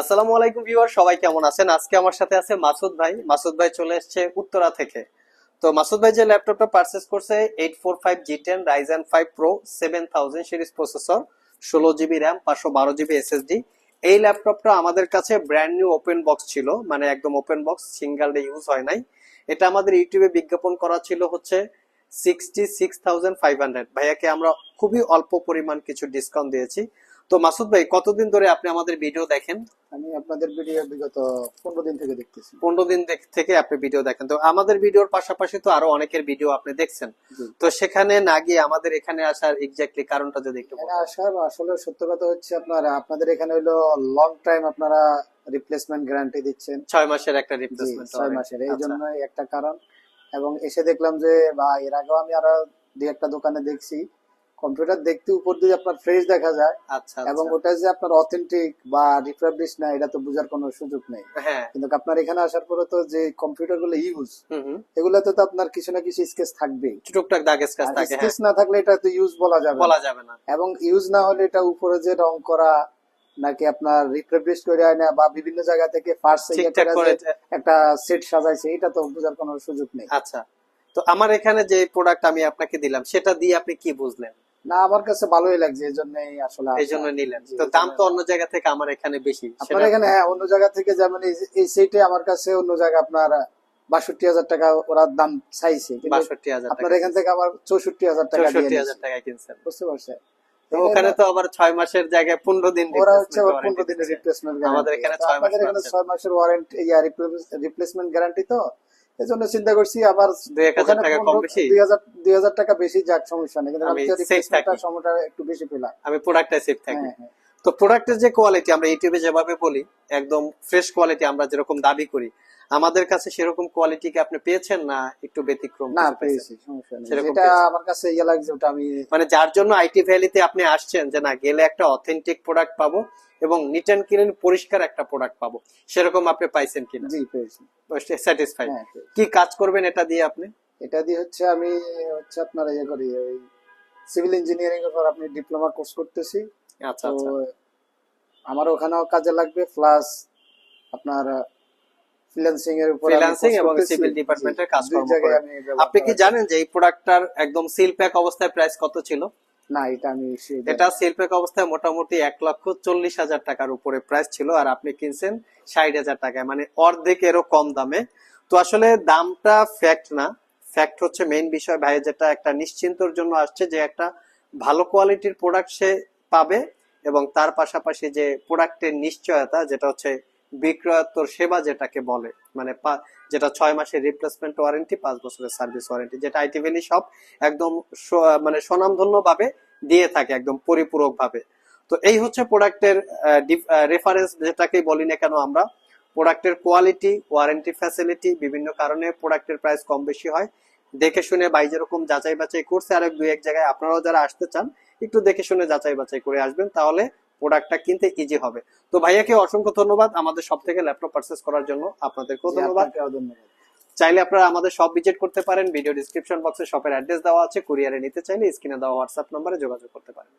আসসালামু আলাইকুম ভিউয়ার, সবাই কেমন আছেন? আজকে আমার সাথে আছে মাসুদ ভাই। মাসুদ ভাই চলে এসেছে উত্তরা থেকে। তো মাসুদ ভাই যে ল্যাপটপটা পারচেস করছে eight four five G ten Ryzen series processor ষোলো জিবি র্যাম পাঁচশো বারো জিবি এসএসডি এই ল্যাপটপটা আমাদের কাছে ব্র্যান্ড নিউ ওপেন বক্স ছিল মানে একদম open box single day use হয় নাই। এটা আমাদের ইউটিউবে বিজ্ঞাপন করা ছিল হচ্ছে sixty six thousand five hundred ভাইয়াকে আমরা খুবই অল্প পরিমাণ কিছু ডিসকাউন্ট দিয়েছি। তো মাসুদ ভাই কতদিন ধরে আপনি আমাদের ভিডিও দেখেন? আমি আপনাদের ভিডিও বিগত পনেরো দিন থেকে দেখতেছি। পনেরো দিন থেকে আপনি ভিডিও দেখেন। তো আমাদের ভিডিওর পাশাপাশি তো আরও অনেকের ভিডিও আপনি দেখছেন। তো সেখানে না গিয়ে আমাদের এখানে আসার এক্স্যাক্টলি কারণটা যদি একটু। আসার আসলে সত্য কথা হচ্ছে আপনার আপনাদের এখানে হইল লং টাইম আপনারা রিপ্লেসমেন্ট গ্যারান্টি দিচ্ছেন। ছয় মাসের একটা রিপ্লেসমেন্ট ছয় মাসের এই আচ্ছা। জন্য একটা কারণ। এবং এসে দেখলাম যে বা এর আগেও আমি আরও দুই একটা দোকানে দেখছি। কম্পিউটার দেখতে উপর দিয়ে আপনার ফ্রেশ দেখা যায় আচ্ছা এবং আচ্ছা। ওটা যে আপনার অথেন্টিক বা রিফাবলিশ না এটা তো বোঝার কোনো সুযোগ নেই। হ্যাঁ। কিন্তু আপনার এখানে আসার পরে তো যে কম্পিউটারগুলো ইউজ এগুলোতে তো আপনার কিছু না কিছু স্কেচ থাকবেই। টুকটাক দাগ স্কেচ থাকে স্কেচ হ্যাঁ। না থাকলে এটা তো ইউজ বলা যাবে বলা যাবে না। এবং ইউজ না হলে এটা উপরে যে রং করা নাকি আপনার রিপ্রেবিশ করে আয় না বা বিভিন্ন জায়গা থেকে ফার্স্ট করে একটা সেট সাজাইছে এটা তো বোঝার কোনো সুযোগ নেই। আচ্ছা। তো আমার এখানে যে প্রোডাক্ট আমি আপনাকে দিলাম সেটা দিয়ে আপনি কি বুঝলেন? না আমার কাছে ভালোই লাগছে এই জন্যই আসলে এই জন্য নিলেন। তো দাম তো অন্য জায়গা থেকে আমার এখানে বেশি আপনার এখানে হ্যাঁ অন্য জায়গা থেকে যেমন এই সেটে আমার কাছে অন্য জায়গা আপনার বাষট্টি হাজার টাকা ওরা দাম চাইছে বাষট্টি হাজার আপনার এখান থেকে আমার চৌষট্টি হাজার টাকা চৌষট্টি হাজার টাকা কিনছেন। বুঝতে পারছেন? তো ওখানে তো আবার ছয় মাসের জায়গায় পনেরো দিন ওরা হচ্ছে পনেরো দিনের রিপ্লেসমেন্ট আমাদের এখানে ছয় মাস ছয় মাসের ওয়ারেন্টি ইয়া রিপ্লেসমেন্ট গ্যারান্টি তো? এই জন্য চিন্তা করছি আবার দুই হাজার দুই হাজার টাকা বেশি যাক সমস্যা নেই। কিন্তু। সময়টা একটু বেশি পেলাম। আমি প্রোডাক্টটা সেফ থাকি। হ্যাঁ হ্যাঁ। তো প্রোডাক্টের যে কোয়ালিটি আমরা ইউটিউবে যেভাবে বলি একদম ফ্রেশ কোয়ালিটি আমরা যেরকম দাবি করি আমাদের কাছে সেরকম কোয়ালিটি কি আপনি পেয়েছেন না একটু ব্যতিক্রম না পেয়েছি সমস্যা নেই। যেটা আমার কাছে ইয়ে লাগছে ওটা আমি মানে যার জন্য আইটি ভ্যালিতে আপনি আসছেন যে না গেলে একটা অথেন্টিক প্রোডাক্ট পাবো এবং নিট অ্যান্ড ক্লিন পরিষ্কার একটা প্রোডাক্ট পাবো সেরকম আপনি পাইছেন কিনা? জি পেয়েছি। স্যাটিসফাইড কি কাজ করবেন এটা দিয়ে আপনি? এটা দিয়ে হচ্ছে আমি হচ্ছে আপনার ইয়ে করি ওই সিভিল ইঞ্জিনিয়ারিং এর উপর আপনি ডিপ্লোমা কোর্স করতেছি। আচ্ছা আচ্ছা। আমার ওখানেও কাজে লাগবে প্লাস আপনার ফ্রিল্যান্সিং এর উপর course এবং department এর কাজকর্ম করেন। আপনি কি জানেন যে এই প্রোডাক্টটার একদম সিল প্যাক অবস্থায় প্রাইস কত ছিল? না এটা আমি এটা সিল প্যাক অবস্থায় মোটামুটি এক লক্ষ চল্লিশ হাজার টাকার উপরে প্রাইস ছিল আর আপনি কিনছেন ষাট হাজার টাকায় মানে অর্ধেকেরও কম দামে। তো আসলে দামটা ফ্যাক্ট না। ফ্যাক্ট হচ্ছে মেইন বিষয় ভাই যেটা একটা নিশ্চিন্তর জন্য আসছে যে একটা ভালো কোয়ালিটির প্রোডাক্ট সে পাবে এবং তার পাশাপাশি যে প্রোডাক্টের নিশ্চয়তা যেটা হচ্ছে বিক্রয়োত্তর সেবা যেটাকে বলে মানে যেটা ছয় মাসের রিপ্লেসমেন্ট ওয়ারেন্টি পাঁচ বছরের সার্ভিস ওয়ারেন্টি যেটা আইটি ভ্যালি সব একদম মানে স্বনামধন্য ভাবে দিয়ে থাকে, একদম পরিপূরক ভাবে। তো এই হচ্ছে প্রোডাক্টের রেফারেন্স যেটাকে বলি না কেন আমরা। প্রোডাক্টের কোয়ালিটি ওয়ারেন্টি ফ্যাসিলিটি বিভিন্ন কারণে প্রোডাক্টের প্রাইস কম বেশি হয়। দেখে শুনে বাই যেরকম যাচাই বাছাই করছে আর দুই এক জায়গায় আপনারাও যারা আসতে চান, একটু দেখে শুনে যাচাই বাছাই করে আসবেন। তাহলে প্রোডাক্টটা কিনতে ইজি হবে। তো ভাইয়াকে অসংখ্য ধন্যবাদ আমাদের সব থেকে ল্যাপটপ পারচেস করার জন্য। আপনাদেরকেও ধন্যবাদ। ধন্যবাদ। চাইলে আপনারা আমাদের সব ভিজিট করতে পারেন। ভিডিও ডিসক্রিপশন বক্সে শপের অ্যাড্রেস দেওয়া আছে। কুরিয়ারে নিতে চাইলে স্ক্রিনে দেওয়া হোয়াটসঅ্যাপ নম্বরে যোগাযোগ করতে পারেন।